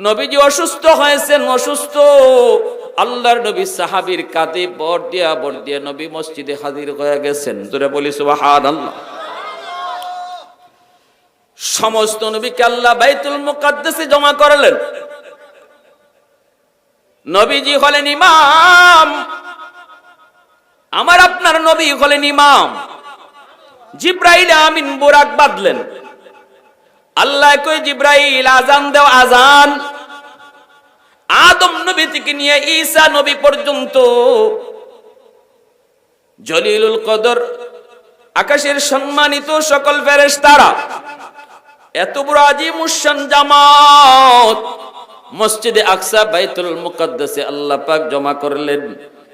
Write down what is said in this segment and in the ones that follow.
নবীজি অসুস্থ হয়েছেন, অসুস্থ। আল্লাহর নবী সাহাবীর কাঁধে বর দিয়া বর দিয়া নবী মসজিদে হাজির হয়ে গেছেন। তোরা বলি, সুবহানাল্লাহ। সমস্ত নবীকে আল্লাহ বাইতুল মুকাদ্দাসে জমা করলেন। নবীজি হলেন ইমাম। আমার আপনার নবী হলেন ইমাম। জিব্রাইল আমিন বোরাক বাঁধলেন। আল্লাহ কই, জিব্রাইল আজান দেও আজান আদম নবী থেকে নিয়ে ঈসা নবী পর্যন্ত জলিলুল কদর, আকাশের সম্মানিত সকল ফেরেশতারা, এত বড় আজিমুসান জামাত, মসজিদে আকসা, বাইতুল মুকাদ্দাসে আল্লাহ পাক জমা করলেন।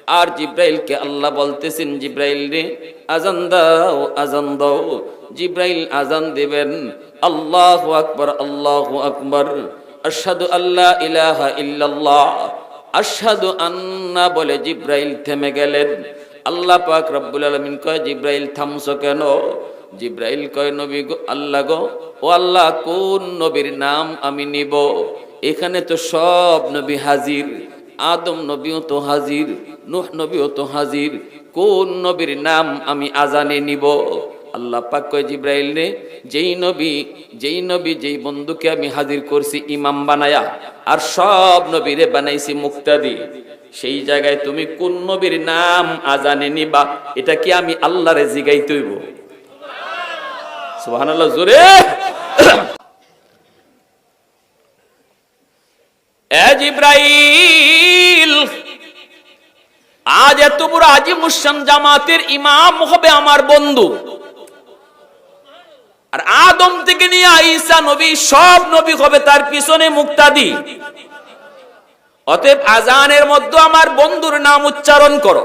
আর জিব্রাইলকে আল্লাহ বলতেছেন, জিব্রাইল রে, আজান দাও আজান দাও। জিব্রাইল আজান দিবেন। আল্লাহু আকবার আল্লাহু আকবার। আশহাদু আল্লা ইলাহা ইল্লাল্লাহ। আশহাদু আন্না বলে জিব্রাইল থেমে গেলেন। আল্লাহ পাক রব্বুল আলামিন কয়, জিব্রাইল থামছো কেন? জিব্রাইল কয়, নবী গো, আল্লাহ গো, ও আল্লাহ, কোন নবীর নাম আমি নিব? এখানে তো সব নবী হাজির। আদম নবীও তো হাজির, নুহ নবীও তো হাজির, কোন নবীর নাম আমি আজানে নিব? আল্লাহ পাক কয় জিব্রাইল রে, যেই নবী যেই নবী, যেই বন্ধুকে আমি হাজির করছি ইমাম বানায়া, আর সব নবীরে বানাইছি মুক্তাদি, সেই জায়গায় তুমি কোন নবীর নাম আজানে নিবা? এটা কি আমি আল্লাহরে জিগাই তৈব সুবহানাল্লাহ, জোরে! এ জিব্রাইল! আজ এত বড় আজি মুসলাম জামাতের ইমাম হবে আমার বন্ধু। আর আদম থেকে নিয়ে ঈসা নবী, সব নবী হবে তার পিছনে মুক্তাদি। অতএব আজানের মধ্যে আমার বন্ধুর নাম উচ্চারণ করো।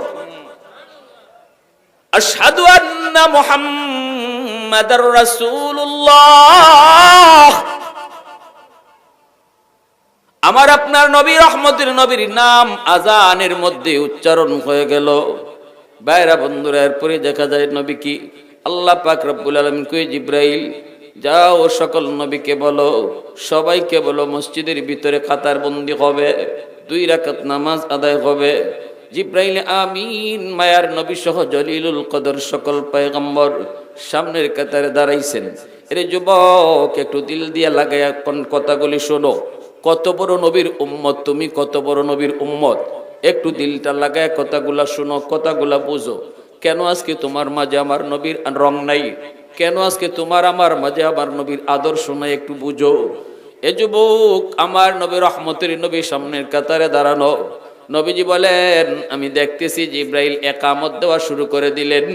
আশহাদু আন্না মুহাম্মাদার রাসূলুল্লাহ। আমার আপনার নবী, রহমতের নবীর নাম আজানের মধ্যে উচ্চারণ হয়ে গেল। বাইরা বন্ধুরা, এরপরে দেখা যায় নবী কি? আল্লাহ পাক রব্বুল আলমিন কই, জিব্রাইল? যাও সকল নবীকে বলো, সবাইকে বলো, মসজিদের ভিতরে খাতার বন্দি হবে, দুই রাকাত নামাজ আদায় হবে। জিব্রাইল, আমিন, মায়ার নবী সহ জলিলুল কদর সকল পয়গম্বর সামনের কাতারে দাঁড়াইছেন। এরে যুবক, একটু দিল দিয়া লাগাইয়া কোন কথাগুলি শোনো। কত বড় নবীর উম্মত, তুমি কত বড় নবীর উম্মত? একটু দিলটা লাগায় কথাগুলা শুনো, কথাগুলা বুঝো। কেন আজকে তোমার মাঝে আমার নবীর রং নাই? কেন আজকে তোমার আমার মাঝে আমার নবীর আদর্শ নাই একটু বুঝো। এ যুবক, আমার নবী রহমতের নবী সামনের কাতারে দাঁড়ানো। নবীজি বলেন, আমি দেখতেছি যে ইব্রাহিল একামত দেওয়া শুরু করে দিলেন।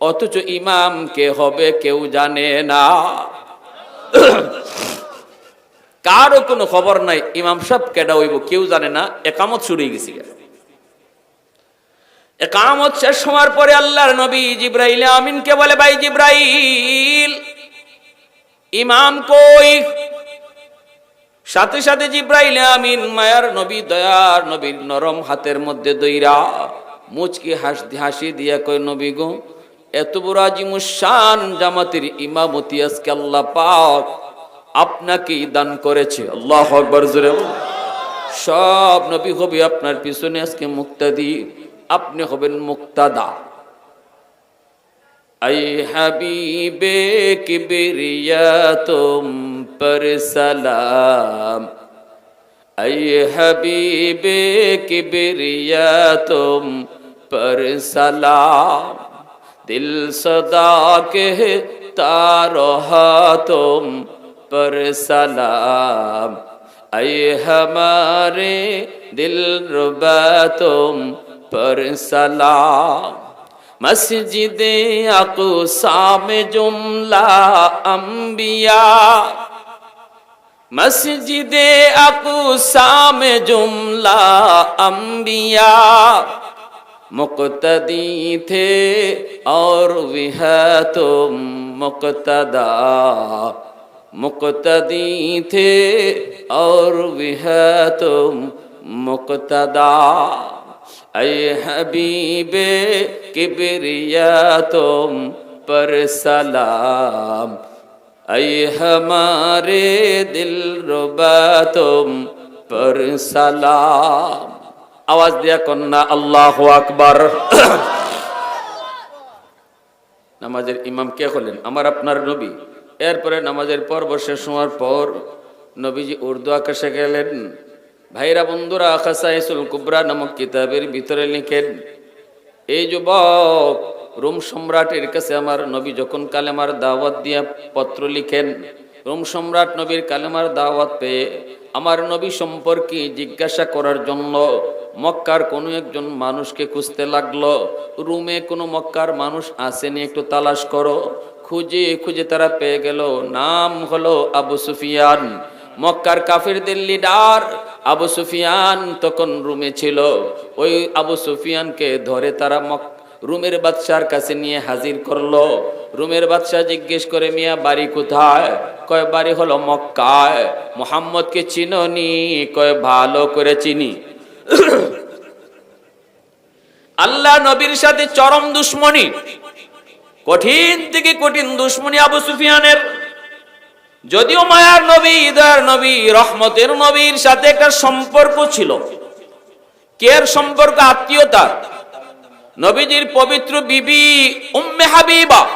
অথচ ইমাম কে হবে কেউ জানে না। কারও কোনো খবর নাই, ইমাম সাহেব কেডা হইব, কেউ জানে না, একামত শুরু হয়ে গেছি একামত শেষ হওয়ার পরে আল্লাহর নবী জিব্রাইল আমিনকে বলে, ভাই জিব্রাইল, ইমাম কই? সাথে সাথে জিব্রাইল আমিন মায়ার নবী, দয়ার নবীর নরম হাতের মধ্যে দইরা মুচকি হাসি হাসি দিয়া কই নবী গো, এত বড় আজিমুসান জামাতের ইমামতি আজকে আল্লাহ পাক আপনাকে দান করেছে। আল্লাহ আকবর, জোরে সব নবী হবি আপনার পিছনে, আজকে মুক্তাদি। আপনি হবেন মুক্তাদা। আই হাবি বে কি সালাম। আই হাবি বে কি পর সালাম। দিল সদা কে তার হাতম پر سلام۔ اے ہمارے دل ربا، تم پر سلام۔ مسجد اقصا میں جملہ انبیاء۔ مسجد اقصا میں جملہ انبیاء۔ مقتدی تھے اور وہ تم مقتدا۔ मुक्तदी थे और वह तुम मुक्तदा अय हबीबे किबरिया तुम पर सलाम अय हमारे दिल रुबा तुम পর সালাম আওয়াজ দিয়া কন্যা আল্লাহ আকবার নামাজের ইমাম কে হলেন আমার আপনার নবী এরপরে নামাজের পর্ব শেষ হওয়ার পর নবীজি উর্দু আকাশে গেলেন। ভাইরা বন্ধুরা খাসাইসুল কুবরা নামক কিতাবের ভিতরে লিখেন, এই যুবক রোম সম্রাটের কাছে আমার নবী যখন কালেমার দাওয়াত দিয়ে পত্র লিখেন, রোম সম্রাট নবীর কালেমার দাওয়াত পেয়ে আমার নবী সম্পর্কে জিজ্ঞাসা করার জন্য মক্কার কোনো একজন মানুষকে খুঁজতে লাগল। রুমে কোনো মক্কার মানুষ আসেনি, একটু তালাশ করো। খুঁজে খুঁজে তারা পেয়ে গেল। নাম হলো আবু সুফিয়ান। মক্কার কাফিরদের লিডার আবু সুফিয়ান তখন রুমে ছিল। ওই আবু সুফিয়ানকে ধরে তারা মক, রুমের বাদশার কাছে নিয়ে হাজির করল। রুমের বাদশাহ জিজ্ঞেস করে, মিয়া, বাড়ি কোথায়? কয়, বাড়ি হলো মক্কায়। মোহাম্মদকে চিননি, কয়, ভালো করে চিনি। আল্লাহ নবীর সাথে চরম দুশ্মনী। কঠিন থেকে কঠিন দুশ্মনী আবু সুফিয়ানের। যদিও মায়ার নবী ইদার নবী, রহমতের নবীর সাথে একটা সম্পর্ক ছিল। কের সম্পর্ক? আত্মীয়তা। নবীজির পবিত্র বিবি উম্মে হাবিবা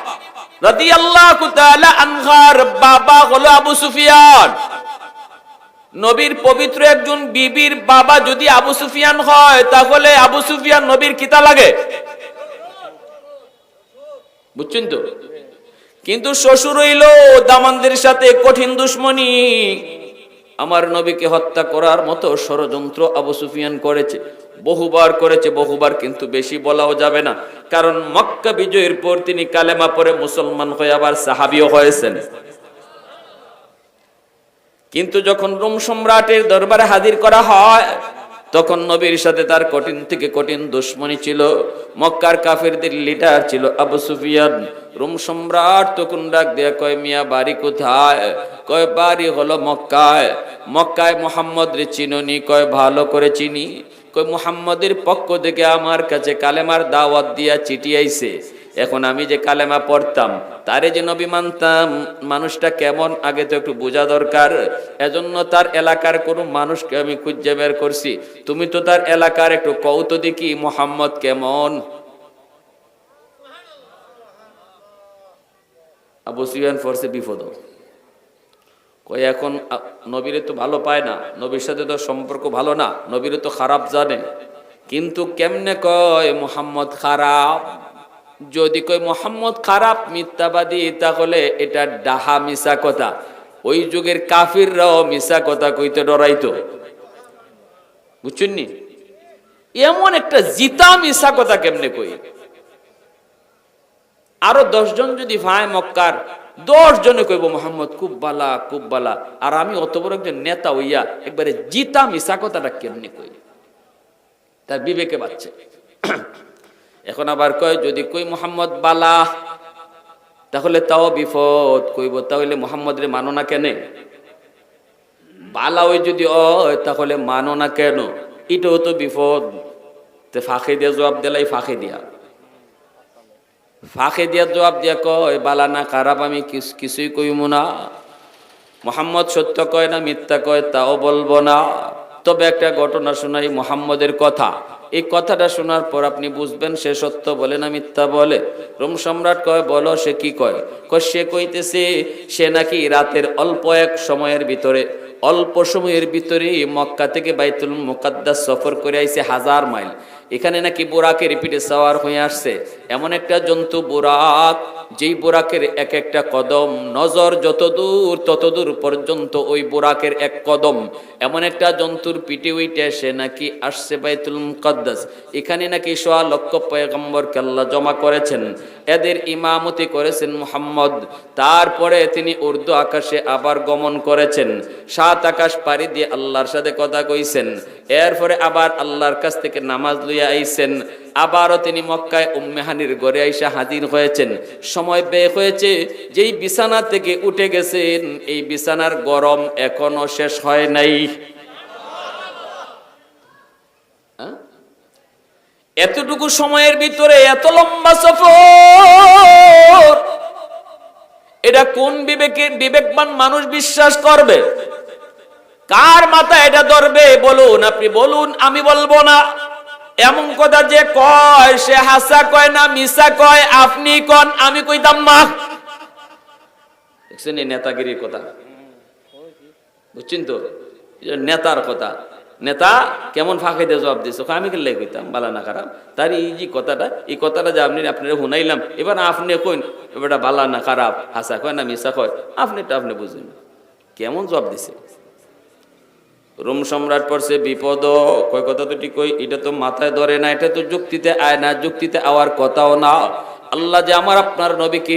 রাদিয়াল্লাহু তাআলা আনহার বাবা হলো আবু সুফিয়ান। নবীর পবিত্র একজন বিবির বাবা যদি আবু সুফিয়ান হয়, তাহলে আবু সুফিয়ান নবীর কিতা লাগে? বুঝছেন তো? কিন্তু শ্বশুর হইল দামানদের সাথে কঠিন দুশ্মনী। আমার নবীকে হত্যা করার মতো ষড়যন্ত্র আবু সুফিয়ান করেছে, বহুবার করেছে, বহুবার কিন্তু বেশি বলাও যাবে না। কারণ মক্কা বিজয়ের পর তিনি কালেমা পরে মুসলমান হয়ে আবার সাহাবিও হয়েছেন। কিন্তু যখন রোম সম্রাটের দরবারে হাজির করা হয় তখন নবীর সাথে তার কঠিন থেকে কঠিন দুশ্মনী ছিল। মক্কার কাফেরদের লিডার ছিল আবু সুফিয়ান। রোম সম্রাট তখন ডাক দেয়া, কয় মিয়া, বাড়ি কোথায়? কয়, বাড়ি হলো মক্কায়। মক্কায় মোহাম্মদ রে চিননি, কয়, ভালো করে চিনি। কই মুহাম্মদের পক্ষ থেকে আমার কাছে কালেমার দাওয়াত দিয়া চিঠি এখন আমি যে কালেমা পড়তাম, তারে যে নবী মানতাম, মানুষটা কেমন? আগে তো একটু বোঝা দরকার। এজন্য তার এলাকার কোনো মানুষকে আমি খুঁজে বের করছি। তুমি তো তার এলাকার একটু কৌত দেখি, মোহাম্মদ কেমন? আবু সুফিয়ান ফরসে বিপদ। কই এখন নবীরে তো ভালো পায় না। নবীর সাথে তো সম্পর্ক ভালো না, নবীরে তো খারাপ জানে। কিন্তু কেমনে কয়, মোহাম্মদ খারাপ? যদি কই, মোহাম্মদ খারাপ, মিথ্যাবাদী তাহলে এটা ডাহা মিশা কথা। ওই যুগের কাফিররাও মিশা কথা কইতে ডরাইতো। বুঝছেন নি এমন একটা জিতা মিশা কথা কেমনে কই? আরও দশজন যদি ভাই মক্কার দশ জনে কইব, মোহাম্মদ, খুব বালা খুব বালা। আর আমি অত বড় একজন নেতা হইয়া একবারে জিতা মিশা কথাটা কেমনে কই? তার বিবেকে বাচ্চে এখন আবার কয়, যদি কই মোহাম্মদ বালা, তাহলে তাও বিপদ, কইব তাহলে মোহাম্মদ রে মানো না কেনে? বালা ওই যদি অয় তাহলে মানো না কেন? এটাও তো বিপদ। তে ফাঁকে দিয়া জবাব দিলাই, ফাঁকে দিয়া। ফাঁকে দিয়া জবাব দিয়া কয়, বালা না খারাপ, আমি কিছুই কইব না। মোহাম্মদ সত্য কয় না মিথ্যা কয়, তাও বলব না। তবে একটা ঘটনা শোনাই মোহাম্মদের কথা। এই কথাটা শোনার পর আপনি বুঝবেন সে সত্য বলে না মিথ্যা বলে। রোম সম্রাট কয়, বলো, সে কি কয়? কয়, সে কইতেছে, সে নাকি রাতের অল্প এক সময়ের ভিতরে, অল্প সময়ের ভিতরে মক্কা থেকে বাইতুল মোকাদ্দাস সফর করে আইছে হাজার মাইল। এখানে নাকি বোরাকে রিপিটে সাওয়ার হয়ে আসছে। এমন একটা জন্তু বোরাক, যেই বোরাকের এক একটা কদম, নজর যত দূর তত দূর পর্যন্ত ওই বোরাকের এক কদম। এমন একটা জন্তুর পিঠে উইটে সে নাকি আসছে বাইতুল মুকাদ্দাস। এখানে নাকি সোয়া লক্ষ পয়গম্বরকে আল্লাহ জমা করেছেন। এদের ইমামতি করেছেন মুহাম্মদ। তারপরে তিনি উর্দু আকাশে আবার গমন করেছেন। সাত আকাশ পাড়ি দিয়ে আল্লাহর সাথে কথা কইছেন। এরপরে আবার আল্লাহর কাছ থেকে নামাজ লইয়া আইছেন। আবারও তিনি মক্কায় উম্মেহানির গড়ে আইসা হাজির হয়েছেন। সময় ব্যয় হয়েছে, যেই বিছানা থেকে উঠে গেছেন, এই বিছানার গরম এখনও শেষ হয় নাই। হ্যাঁ? এতটুকু সময়ের ভিতরে এত লম্বা সফর, এটা কোন বিবেকে বিবেকবান মানুষ বিশ্বাস করবে? কার মাথা এটা ধরবে? বলুন, আপনি বলুন, আমি বলব না। এমন কথা যে কয়, সে হাসা কয় না মিসা কয়, আপনি কন, আমি কইতাম না। দেখছেন এই নেতাগিরির কথা? বুঝছেন তো? নেতার কথা। নেতা কেমন ফাঁকে দিয়ে জবাব দিচ্ছে আমি কেলে কইতাম? বালা না খারাপ। তার এই যে কথাটা, এই কথাটা যে আপনি আপনারা শুনাইলাম, এবার আপনি কইন, এবারটা বালা না খারাপ, হাসা কয় না মিসা কয়? আপনি আপনিটা আপনি বুঝুন। কেমন জবাব দিছে? রোম সম্রাট পড়ছে বিপদ কয় কথা তো ঠিক কই, এটা তো মাথায় ধরে না, এটা তো যুক্তিতে আয় না, যুক্তিতে আওয়ার কথাও না। আল্লাহ যে আমার আপনার নবীকে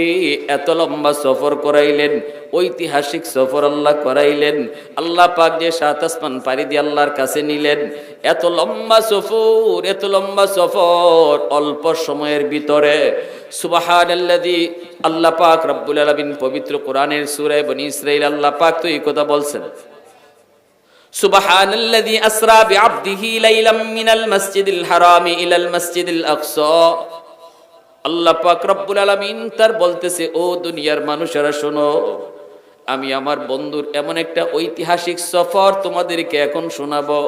এত লম্বা সফর করাইলেন, ঐতিহাসিক সফর আল্লাহ করাইলেন, আল্লাহ পাক যে সাত আসমান পাড়ি দিয়ে আল্লাহর কাছে নিলেন, এত লম্বা সফর, এত লম্বা সফর অল্প সময়ের ভিতরে, সুবাহানাল্লাযী আল্লাহ পাক রব্বুল আলামিন পবিত্র কোরআনের সুরে বনি ইসরাইল আল্লাহ পাক তো এই কথা বলছেন। سبحان الذي أسرى بعبده ليلا من المسجد الحرام إلى المسجد الأقصى আল্লাহ পাক রব্বুল আলামিন তার বলতেছে ও দুনিয়ার মানুষেরা শোনো আমি আমার বন্ধুর এমন একটা ঐতিহাসিক সফর তোমাদেরকে এখন শোনাবো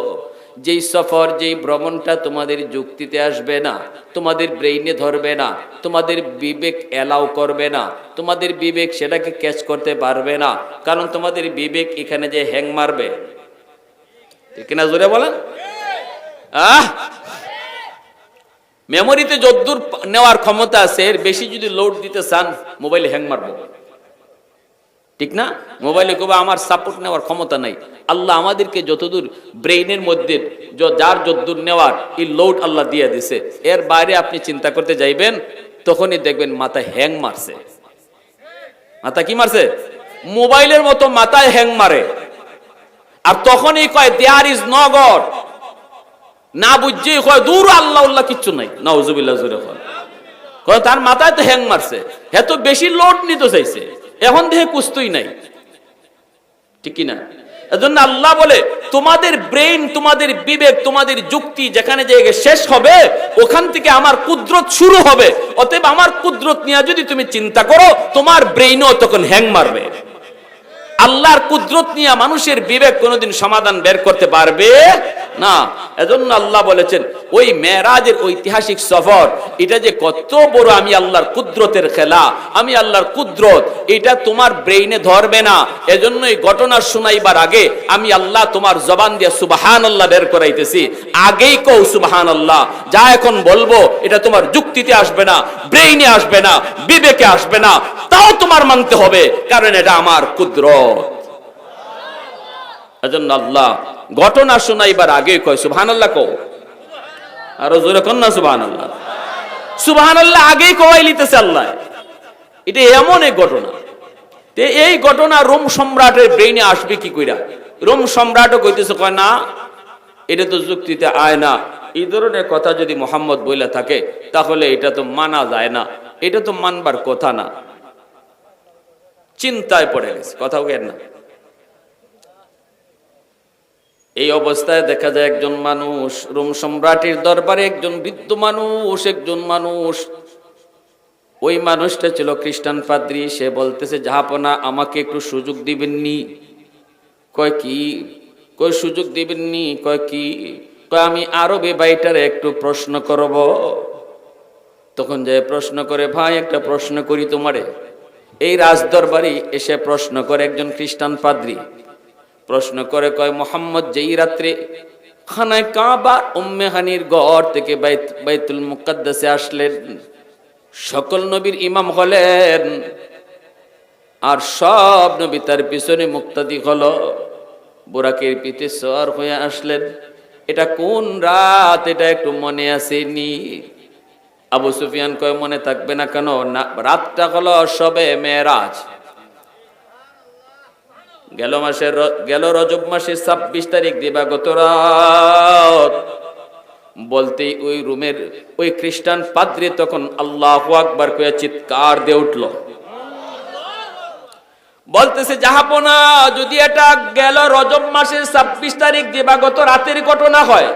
যেই সফর যেই ভ্রমণটা তোমাদের যুক্তিতে আসবে না তোমাদের ব্রেইনে ধরবে না তোমাদের বিবেক অ্যালাউ করবে না তোমাদের বিবেক সেটাকে ক্যাচ করতে পারবে না কারণ তোমাদের বিবেক এখানে যে হ্যাং মারবে ঠিক কিনা জোরে বলেন? মেমোরিতে যদ্দূর নেওয়ার ক্ষমতা আছে, এর বেশি যদি লোড দিতে চান মোবাইলে হ্যাং মারবো। ঠিক না? মোবাইলে কবে আমার সাপোর্ট নেওয়ার ক্ষমতা নাই। আল্লাহ আমাদেরকে যতদূর ব্রেইনের মধ্যে যার যতদূর নেওয়ার, এই লোড আল্লাহ দিয়ে দিছে। এর বাইরে আপনি চিন্তা করতে যাইবেন, তখনই দেখবেন মাথা হ্যাং মারছে। মাথা কি মারছে? মোবাইলের মতো মাথায় হ্যাং মারে। আর তখনই কয় দেয়ার ইজ ন গড না বুঝছেই কয়, দূর আল্লাহ উল্লাহ কিচ্ছু নাই। নাউজুবিল্লাহ জুড়ে কয়। তার মাথায় তো হ্যাং মারছে। এত বেশি লোড নিতে চাইছে। এখন দেখে কুস্তই নাই। ঠিক কি না এজন্য আল্লাহ বলে, তোমাদের ব্রেইন, তোমাদের বিবেক, তোমাদের যুক্তি যেখানে জায়গায় শেষ হবে, ওখান থেকে আমার কুদরত শুরু হবে। অতএব আমার কুদরত নিয়ে যদি তুমি চিন্তা করো, তোমার ব্রেইনও তখন হ্যাং মারবে। আল্লাহর কুদরত নিয়ে মানুষের বিবেক কোনোদিন সমাধান বের করতে পারবে না। এজন্য আল্লাহ বলেছেন, ওই মেরাজের ঐতিহাসিক সফর, এটা যে কত বড় আমি আল্লাহর কুদরতের খেলা, আমি আল্লাহর কুদরত, এটা তোমার ব্রেইনে ধরবে না। এজন্য এই ঘটনা শোনাইবার আগে আমি আল্লাহ তোমার জবান দিয়ে সুবাহান আল্লাহ বের করাইতেছি। আগেই কও সুবাহান আল্লাহ যা এখন বলব, এটা তোমার যুক্তিতে আসবে না, ব্রেইনে আসবে না, বিবেকে আসবে না, তাও তোমার মানতে হবে, কারণ এটা আমার কুদরত। এজন্য আল্লাহ ঘটনা শোনাইবার আগে কয় সুবহান আল্লাহ কও। আরও জোরে কন না সুবহান আল্লাহ সুবহান আল্লাহ আগেই কওয়াই লিতেছে আল্লাহ। এটা এমন এক ঘটনা। তে এই ঘটনা রোম সম্রাটের ব্রেইনে আসবে কি কইরা? রোম সম্রাটও কইতেছে, কয়, না, এটা তো যুক্তিতে আয় না। এই ধরনের কথা যদি মোহাম্মদ বইলা থাকে, তাহলে এটা তো মানা যায় না। এটা তো মানবার কথা না। চিন্তায় পড়ে গেছে কথাও কেন না। এই অবস্থায় দেখা যায় একজন মানুষ, রোম সম্রাটের দরবারে একজন বৃদ্ধ মানুষ, একজন মানুষ। ওই মানুষটা ছিল খ্রিস্টান পাদ্রী, সে বলতেছে, জাহাপনা, আমাকে একটু সুযোগ দিবেননি। কয়, কি? কয়, সুযোগ দিবেননি? কয়, কি? কয়, আমি আরবে বাইটারে একটু প্রশ্ন করব। তখন যে প্রশ্ন করে, ভাই, একটা প্রশ্ন করি তোমারে। এই রাজদরবারে এসে প্রশ্ন করে একজন খ্রিস্টান পাদ্রী। প্রশ্ন করে, কয়, মোহাম্মদ, যেই রাত্রে খানায় কাবা উম্মে হানির গড় থেকে বাইত- বাইতুল মুকাদ্দাসে আসলেন, সকল নবীর ইমাম হলেন, আর সব নবী তার পিছনে মুক্তাদি হলো, বোরাকের পিঠে সর হয়ে আসলেন। এটা কোন রাত? এটা একটু মনে আসেনি। আবু সুফিয়ান কয়, মনে থাকবে না কেন? না, রাতটা হলো সবে মেয়েরাজ। গেল মাসের গেল রজব মাসের ছাব্বিশ তারিখ দিবাগত রাত। বলতে ওই রুমের ওই খ্রিস্টান পাদ্রী তখন আল্লাহ আকবার কয়ে চিৎকার দিয়ে উঠল। বলতেছে যাহাপনা যদি এটা গেল রজব মাসের ছাব্বিশ তারিখ দিবাগত রাতের ঘটনা হয়,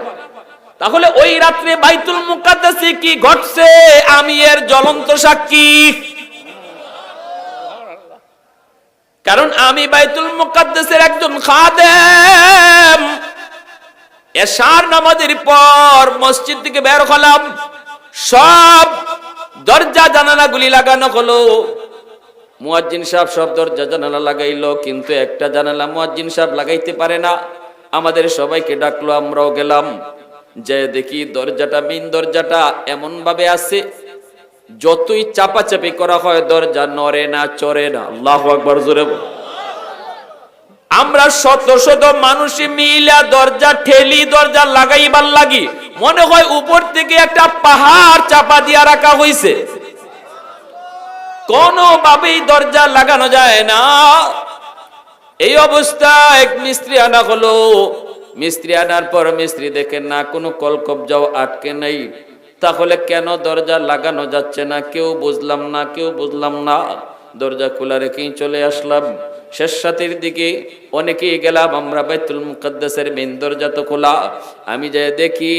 তাহলে ওই রাত্রে বাইতুল মুকাদ্দাসে কি ঘটছে? আমি এর জ্বলন্ত সাক্ষী। কারণ আমি বাইতুল মুকাদ্দাসের একজন খাদেম। এশার নামাজের পর মসজিদ থেকে বের হলাম। সব দরজা জানালাগুলি লাগানো হলো। মুয়াজ্জিন সাহেব সব দরজা জানালা লাগাইলো, কিন্তু একটা জানালা মুয়াজ্জিন সাহেব লাগাইতে পারে না। আমাদের সবাইকে ডাকলো, আমরাও গেলাম। যে দেখি দরজাটা মেন দরজাটা এমন ভাবে আছে যতই চাপাচাপি করা হয়, দরজা নড়ে না, চড়ে না। আল্লাহ আকবার, জোরে। আমরা শত শত মানুষ মিলা দরজা, ঠেলি দরজা লাগাইবার লাগি। মনে হয় উপর থেকে একটা পাহাড় চাপা দিয়া রাখা হইছে। কোনোভাবেই দরজা লাগানো যায় না। এই অবস্থা এক মিস্ত্রি আনা হলো। মিস্ত্রি আনার পর মিস্ত্রি দেখেন না, কোনো কলকবজাও আটকে নাই। তাহলে কেন দরজা লাগানো যাচ্ছে না? কেউ বুঝলাম না, কেউ বুঝলাম না। দরজা খোলা রেখেই চলে আসলাম। শেষ সাথের দিকে অনেকেই গেলাম, আমরা বাইতুল মুকদ্দাসের মেন দরজা তো খোলা। আমি যাই দেখি,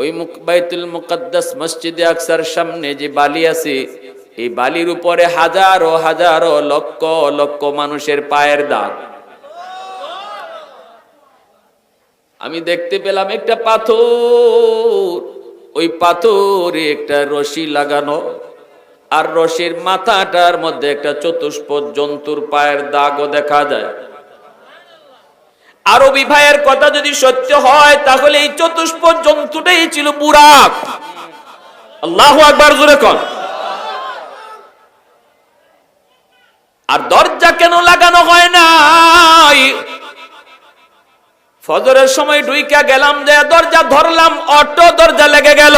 ওই বাইতুল মুকদ্দাস মসজিদে আকসার সামনে যে বালি আছে, এই বালির উপরে হাজারো হাজারো লক্ষ লক্ষ মানুষের পায়ের দাগ। আমি দেখতে পেলাম একটা পাথর। ওই পাথরে একটা রশি লাগানো, আর রশির মাথাটার মধ্যে একটা চতুষ্প জন্তুর পায়ের দাগও দেখা যায়। আরবি ভাইয়ের কথা যদি সত্য হয়, তাহলে এই চতুষ্পদ জন্তুটাই ছিল বুরাক। আল্লাহ আকবার, জোরে কন। আর দরজা কেন লাগানো হয় নাই ফজরের সময় ডুইকা গেলাম যে দরজা ধরলাম, অটো দরজা লেগে গেল।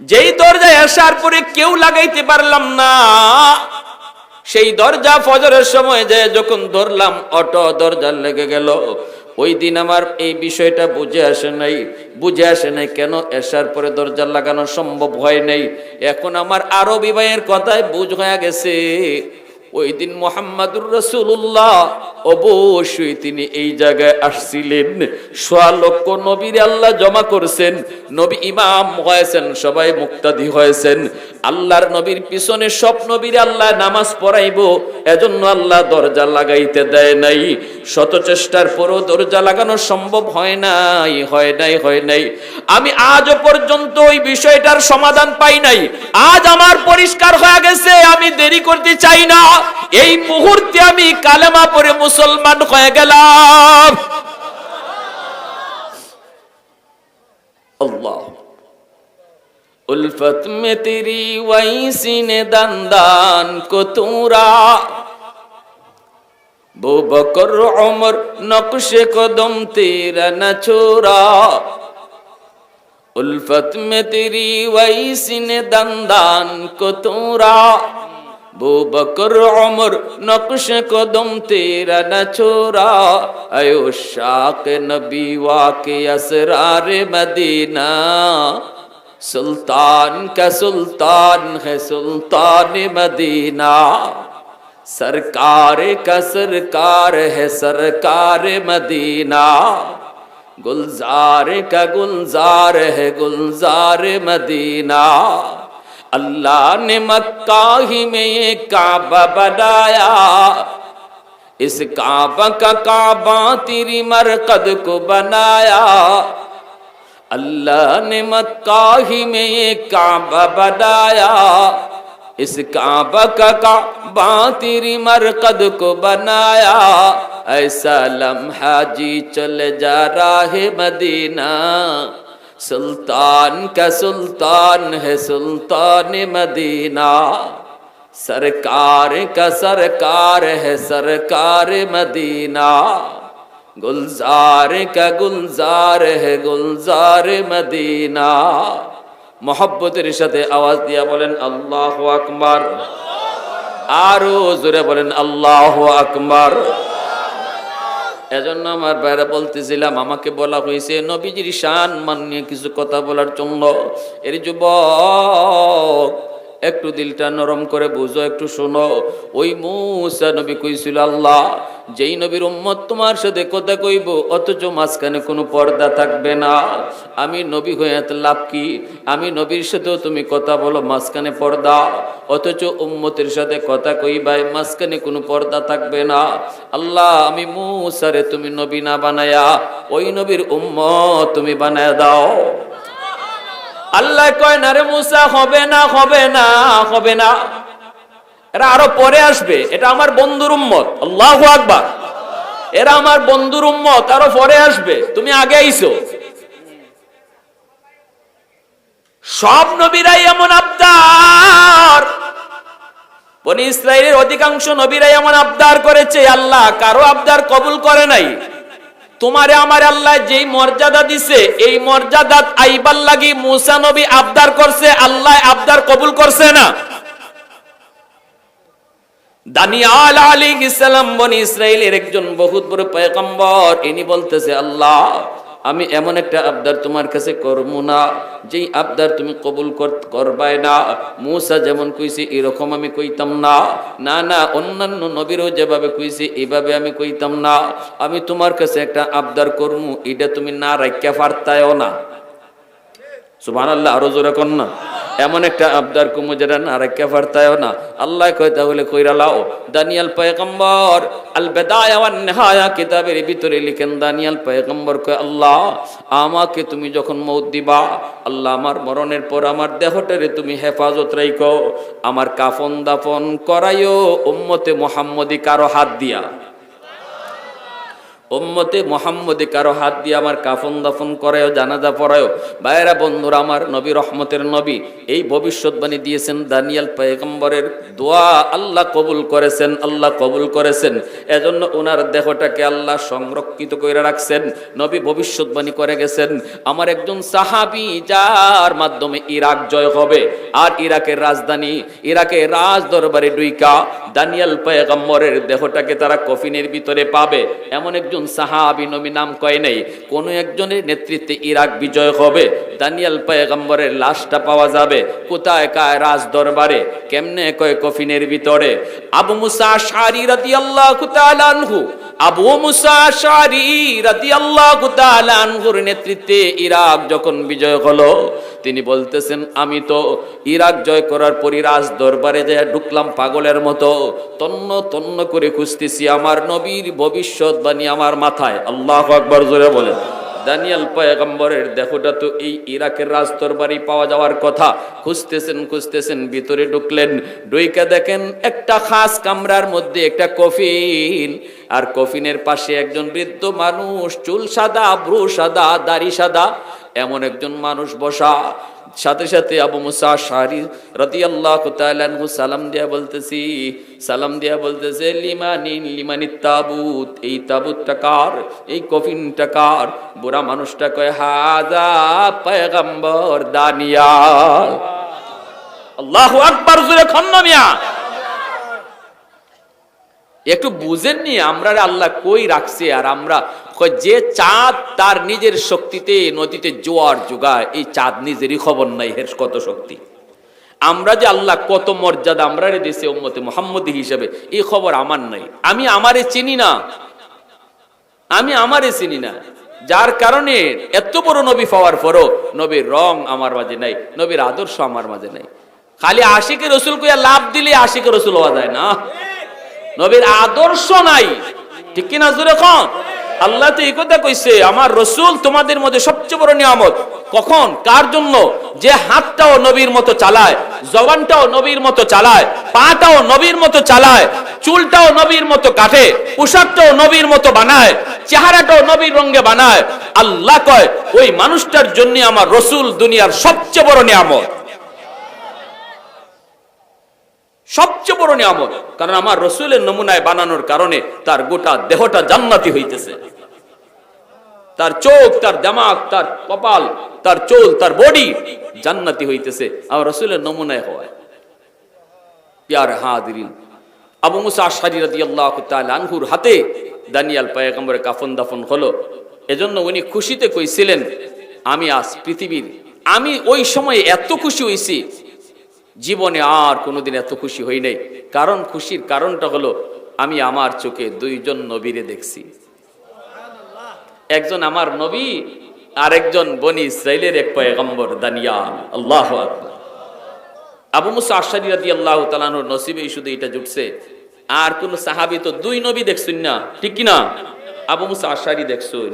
যেই দরজা আসার পরে কেউ লাগাইতে পারলাম না। সেই দরজা ফজরের সময় যে যখন ধরলাম, অটো দরজা লেগে গেল। ওই দিন আমার এই বিষয়টা বুঝে আসে নাই। বুঝে আসে নাই কেন এসার পরে দরজা লাগানো সম্ভব হয় নাই। এখন আমার আরও বিবাহের কথায় বুঝ হয়ে গেছে। ওই দিন মোহাম্মদুর রসুল্লাহ অবশ্যই তিনি এই জায়গায় আসছিলেন। সোয়া লক্ষ নবীর আল্লাহ জমা করছেন, নবী ইমাম হয়েছেন, সবাই মুক্তাদি হয়েছেন। আল্লাহর নবীর পিছনে সব নবীর আল্লাহ নামাজ পড়াইব, এজন্য আল্লাহ দরজা লাগাইতে দেয় নাই। শত চেষ্টার পরও দরজা লাগানো সম্ভব হয় নাই হয় নাই হয় নাই। আমি আজও পর্যন্ত ওই বিষয়টার সমাধান পাই নাই। আজ আমার পরিষ্কার হয়ে গেছে, আমি দেরি করতে চাই না। এই মুহূর্তে আমি কালেমা পরে মুসলমান হয়ে গেলাম। উলফত মে তেরি ওয়াইসি নে দন্দান কো তুরা বো বকর ওমর নকশে কদম তেরা না ছোরা উলফত মে তেরি ওয়াইসি নে দন্দান কো بو بکر عمر نقش قدم تیرا نہ چھوڑا ایو شاق نبی واقع اسرار مدینہ سلطان کا سلطان ہے سلطان مدینہ سرکار کا سرکار ہے سرکار مدینہ گلزار کا گلزار ہے گلزار مدینہ اللہ نے مکہ ہی میں یہ کعبہ بنایا۔ اس کعبہ کا کعبہ تیری مرقد کو بنایا۔ اللہ نے مکہ ہی میں یہ کعبہ بنایا۔ اس کعبہ کا کعبہ تیری مرقد کو بنایا۔ ایسا لمحہ جی چل جا رہا ہے مدینہ۔ سلطان کا سلطان ہے سلطان مدینہ سرکار کا سرکار ہے سرکار مدینہ گلزار کا گلزار ہے گلزار مدینہ محبت رشد آواز دیا بولن اللہ اکبر আরও জোরে বলেন আল্লাহ আকবার এজন্য আমার বাইরে বলতেছিলাম, আমাকে বলা হয়েছে, নবীজির শান মান নিয়ে কিছু কথা বলার জন্য। এর যুবক একটু দিলটা নরম করে বুঝো, একটু শোনো। ওই মুসা নবী কইছিল, আল্লাহ, যেই নবীর উম্মত তোমার সাথে কথা কইব, অথচ মাঝখানে কোনো পর্দা থাকবে না। আমি নবী হয়ে লাভ কি? আমি নবীর সাথেও তুমি কথা বলো, মাঝখানে পর্দা। অথচ উম্মতের সাথে কথা কইবাই, মাঝখানে কোনো পর্দা থাকবে না। আল্লাহ, আমি মুসারে তুমি নবী না বানায়া, ওই নবীর উম্মত তুমি বানায় দাও। আল্লাহ কয়, না রে মুসা, হবে না হবে না হবে না। এরা আরও পরে আসবে। এটা আমার বন্ধুর উম্মত। আল্লাহ আকবার। এরা আমার বন্ধুর উম্মত, আরও পরে আসবে। তুমি আগে আইছো সব নবীরাই এমন আবদার। বনি ইসরায়েলের অধিকাংশ নবীরাই এমন আবদার করেছে, আল্লাহ, কারও আবদার কবুল করে নাই। তোমারে আমার আল্লাহ যেই মর্যাদা দিছে, এই মর্যাদা আইবার লাগি মুসা নবী আবদার করছে, আল্লাহ আবদার কবুল করছে না। দানিয়াল আলী ইসলাম বনি ইসরায়েলের একজন বহুত বড় পয়গম্বর, ইনি বলতেছে, আল্লাহ আমি এমন একটা আবদার তোমার কাছে করব না, যেই আবদার তুমি কবুল কর- করবাই না। মূসা যেমন কইছে, এরকম আমি কইতাম না। না না, অন্যান্য নবীরও যেভাবে কইছে, এভাবে আমি কইতাম না। আমি তোমার কাছে একটা আবদার করমু এটা তুমি না রাখিয়া পারতায়ও না। সুবহানাল্লাহ, আরও জোরে কর না। এমন একটা আবদার কুমু যেটা না রেখে পারতায়ও না। আল্লাহ কয়, তাহলে কইরা লাও, দানিয়াল পয়গম্বর আল বেদায়া ওয়ান নিহায়া কিতাবের ভিতরে লিখেন, দানিয়াল পয়গম্বর কয়, আল্লাহ, আমাকে তুমি যখন মৌত দিবা, আল্লাহ আমার মরণের পর আমার দেহটারে তুমি হেফাজত রাইখো। আমার কাফন দাফন করাইও উম্মতে মোহাম্মদি কারও হাত দিয়া। উম্মতে মোহাম্মদে কারও হাত দিয়ে আমার কাফন দাফন করায়ও জানাজা পড়ায়ও বাইরা বন্ধুরা, আমার নবী রহমতের নবী এই ভবিষ্যৎবাণী দিয়েছেন দানিয়াল পয়গম্বরের দোয়া। আল্লাহ কবুল করেছেন, আল্লাহ কবুল করেছেন। এজন্য ওনার দেহটাকে আল্লাহ সংরক্ষিত করে রাখছেন। নবী ভবিষ্যৎবাণী করে গেছেন, আমার একজন সাহাবি, যার মাধ্যমে ইরাক জয় হবে, আর ইরাকের রাজধানী, ইরাকের রাজ দরবারে ডুইকা, দানিয়াল পয়গম্বরের দেহটাকে তারা কফিনের ভিতরে পাবে। এমন একজন সাহাবি নবী নাম কয় নাই, কোন একজনের নেতৃত্বে ইরাক বিজয় হবে, দানিয়াল পয়গম্বরের লাশটা পাওয়া যাবে, কোথায় কায় রাজ দরবারে কেমনে কয় কফিনের ভিতরে। আবু মুসা শারি রাদিয়াল্লাহু তাআলা আনহু, আবু মুসা শারি রাদিয়াল্লাহু তাআলা আনহুর নেতৃত্বে ইরাক যখন বিজয় হলো তিনি বলতেছেন, আমি তো ইরাক জয় করার পরই রাজ দরবারে যায় ঢুকলাম পাগলের মতো। তন্ন তন্ন করে খুঁজতেছি, আমার নবীর ভবিষ্যৎবাণী আমার মাথায়। আল্লাহ আকবর, জোরে বলেন। দানিয়াল পয়গম্বরের দেহটা তো এই ইরাকের রাজ দরবারই পাওয়া যাওয়ার কথা। খুঁজতেছেন খুঁজতেছেন, ভিতরে ঢুকলেন। ডুইকা দেখেন একটা খাস কামরার মধ্যে একটা কফিন। আর কফিনের পাশে একজন বৃদ্ধ মানুষ, চুল সাদা ব্রু সাদা, দাড়ি সাদা। এমন একজন মানুষ বসা। সাথে সাথে আবু মুসা শারি রাদিয়াল্লাহু তাআলা আনহু সালাম দিয়া বলতেছি, সালাম দিয়া বলতেছে লিমানিন লিমানি তাবুত, এই তাবুতটা কার? এই কফিনটা কার? বুড়া মানুষটা কয় হাজা পয়গম্বর দানিয়া আল্লাহু আকবার, জুরে খন্ন মিয়া। একটু বুঝেননি, আমরা আল্লাহ কই রাখছে আর আমরা যে চাঁদ তার নিজের শক্তিতে নদীতে জোয়ার যোগায় এই চাঁদ নিজেরই খবর নাই, হের কত শক্তি? আমরা যে আল্লাহ কত মর্যাদা, আমরা রে দেশে উম্মতে মোহাম্মদী হিসেবে এই খবর আমার নাই। আমি আমারে চিনি না। আমি আমারে চিনি না। যার কারণে এত বড় নবী পাওয়ার পরও নবীর রং আমার মাঝে নাই, নবীর আদর্শ আমার মাঝে নাই। খালি আশিকে রসুল কইয়া লাভ দিলে আশিকে রসুল হওয়া যায় না। নবীর আদর্শ নাই। ঠিক কিনা জোরে খন আল্লাহ তো এই কথা কইছে, আমার রসুল তোমাদের মধ্যে সবচেয়ে বড় নিয়ামত। কখন? কার জন্য? যে হাতটাও নবীর মতো চালায়, জবানটাও নবীর মতো চালায়, পাটাও নবীর মতো চালায়, চুলটাও নবীর মতো কাটে, পোশাকটাও নবীর মতো বানায়, চেহারাটাও নবীর রঙে বানায়। আল্লাহ কয়, ওই মানুষটার জন্য আমার রসুল দুনিয়ার সবচেয়ে বড় নিয়ামত। সবচেয়ে বড় নিয়ামত, কারণ আমার রসুলের নমুনায় বানানোর কারণে তার গোটা দেহটা জান্নাতি হইতেছে। তার চোখ, তার দামাক, তার কপাল, তার চোল, তার বডি জান্নাতি হইতেছে, আমার রসুলের নমুনায় হয়। আবু মুসা আনহুর হাতে দানিয়াল পয়গম্বরের কাফন দাফন হলো। এজন্য উনি খুশিতে কইছিলেন, আমি আজ পৃথিবীর, আমি ওই সময় এত খুশি হইছি জীবনে আর কোনোদিন এত খুশি হই নাই। কারণ খুশির কারণটা হলো, আমি আমার চোখে দুইজন নবীরে দেখছি। একজন আমার নবী, আরেকজন বনি ইসরাইলের এক পয়গম্বর, দানিয়াল। আল্লাহ আবু মুসা আশারি রাদি আল্লাহ তালানোর নসিবেই শুধু এটা জুটছে। আর কোন সাহাবি তো দুই নবী দেখছুন না। ঠিক কিনা? আবু মুসা আশারি দেখছুন।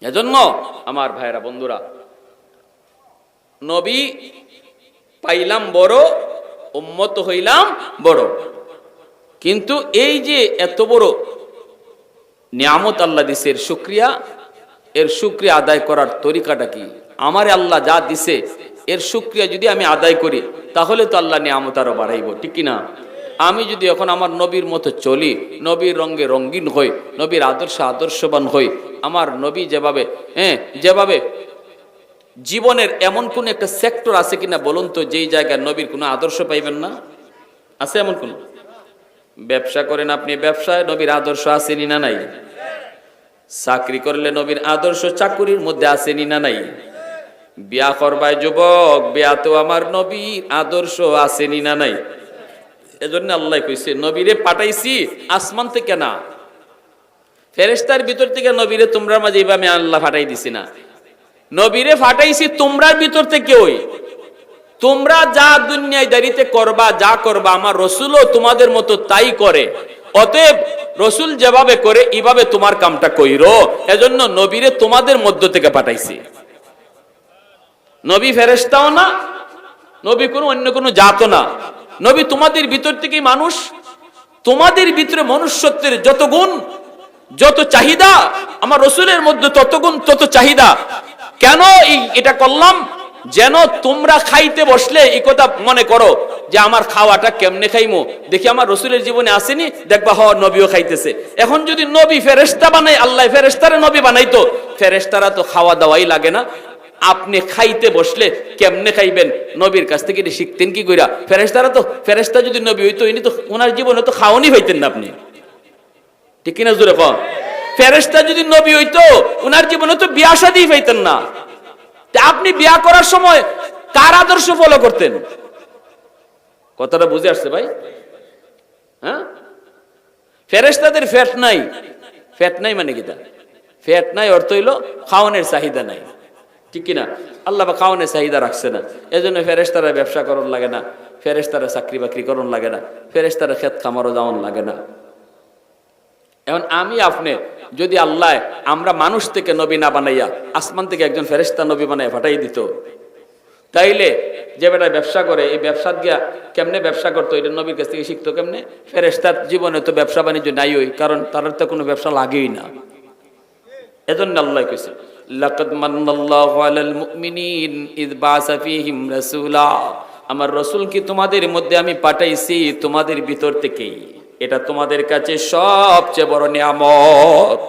এজন্য, আমার ভাইরা বন্ধুরা নবী পাইলাম বড়, উম্মত হইলাম বড়। কিন্তু এই যে এত বড় নিয়ামত আল্লাহ দিছে, এর শুক্রিয়া এর শুক্রিয়া আদায় করার তরিকাটা কি? আমার আল্লাহ যা দিছে, এর শুক্রিয়া যদি আমি আদায় করি, তাহলে তো আল্লাহ নিয়ামত আরও বাড়াইব, ঠিক না আমি যদি এখন আমার নবীর মতো চলি, নবীর রঙে রঙ্গিন হই, নবীর আদর্শ আদর্শবান হই, আমার নবী যেভাবে হ্যাঁ যেভাবে জীবনের এমন কোন একটা সেক্টর আছে কিনা বলুন তো, যেই জায়গায় নবীর কোনো আদর্শ পাইবেন না? আছে এমন কোন? ব্যবসা করেন আপনি ব্যবসায়, নবীর আদর্শ আসেনি না নাই? চাকরি করলে নবীর আদর্শ চাকুরির মধ্যে আসেনি না নাই? বিয়া করবায় যুবক বিয়াতেও আমার নবীর আদর্শ আসেনি না নাই? এজন্য আল্লাহ কইছে, নবীরে পাঠাইছি আসমান থেকে না। ফেরেস্তার ভিতর থেকে নবীরে তোমরা মাঝে আমি আল্লাহ পাঠাই দিছি না। নবীরে ফাটাইছি, তোমরার ভিতর থেকে ওই। তোমরা যা দুনিয়ায় দাঁড়িতে করবা, যা করবা, আমার রসুলও তোমাদের মতো তাই করে। অতএব রসুল যেভাবে করে এভাবে তোমার কামটা কইরো। এজন্য নবীরে তোমাদের মধ্য থেকে পাঠাইছি। নবী ফেরেস্তাও না, নবী কোনো অন্য কোনো জাতও না। নবী তোমাদের ভিতর থেকেই মানুষ। তোমাদের ভিতরে মনুষ্যত্বের যত গুণ, যত চাহিদা, আমার রসুলের মধ্যে তত গুণ, তত চাহিদা। কেন এটা করলাম? যেন তোমরা খাইতে বসলে এই কথা মনে করো যে আমার খাওয়াটা কেমনে খাইমো? দেখি আমার রসুলের জীবনে আসেনি, দেখবা হ নবীও খাইতেছে। এখন যদি নবী ফেরেস্তা বানাই আল্লাহ ফেরেস্তারে নবী বানাইতো ফেরেস্তারা তো খাওয়া দাওয়াই লাগে না। আপনি খাইতে বসলে কেমনে খাইবেন? নবীর কাছ থেকে এটি শিখতেন কি কইরা? ফেরেস্তারা তো ফেরেস্তা যদি নবী হইতো, ইনি তো ওনার জীবনে তো খাওয়ানি হইতেন না আপনি। ঠিক কিনা জোরে কন? ফেরেস্তা যদি নবী হইতো ওনার জীবনে তো বিয়া শাদী পাইতেন না। আপনি বিয়া করার সময় কার আদর্শ ফলো করতেন? কথাটা বুঝে আসছে ভাই? হ্যাঁ? ফেরেস্তাদের ফ্যাট নাই। ফ্যাট নাই মানে কি তা? ফ্যাট নাই অর্থ হইল খাওয়ানোর চাহিদা নাই। ঠিক কিনা? আল্লাহ বা খাওয়ানোর চাহিদা রাখছে না। এজন্য ফেরেস্তারা ব্যবসা করন লাগে না। ফেরেস্তারা চাকরি বাকরি করন লাগে না। ফেরেস্তারা ক্ষেত খামারও যাওয়ান লাগে না। এখন আমি আপনি, যদি আল্লাহ আমরা মানুষ থেকে নবী না বানাইয়া, আসমান থেকে একজন ফেরেস্তা নবী বানাইয়া ফাটাই দিত, তাইলে যে বেটা ব্যবসা করে, এই ব্যবসা গিয়া কেমনে ব্যবসা করতো, এটা নবীর কাছ থেকে শিখতো কেমনে? ফেরেস্তার জীবনে তো ব্যবসা বাণিজ্য নাই ওই কারণ তার তো কোনো ব্যবসা লাগেই না। এজন্য আল্লাহ কইছে, লাকাদ মান্নাল্লাহু আলাল মুমিনিন ইয বাসা ফীহিম রাসূলা। আমার রসুল কি তোমাদের মধ্যে আমি পাঠাইছি, তোমাদের ভিতর থেকেই? এটা তোমাদের কাছে সবচেয়ে বড় নিয়ামত।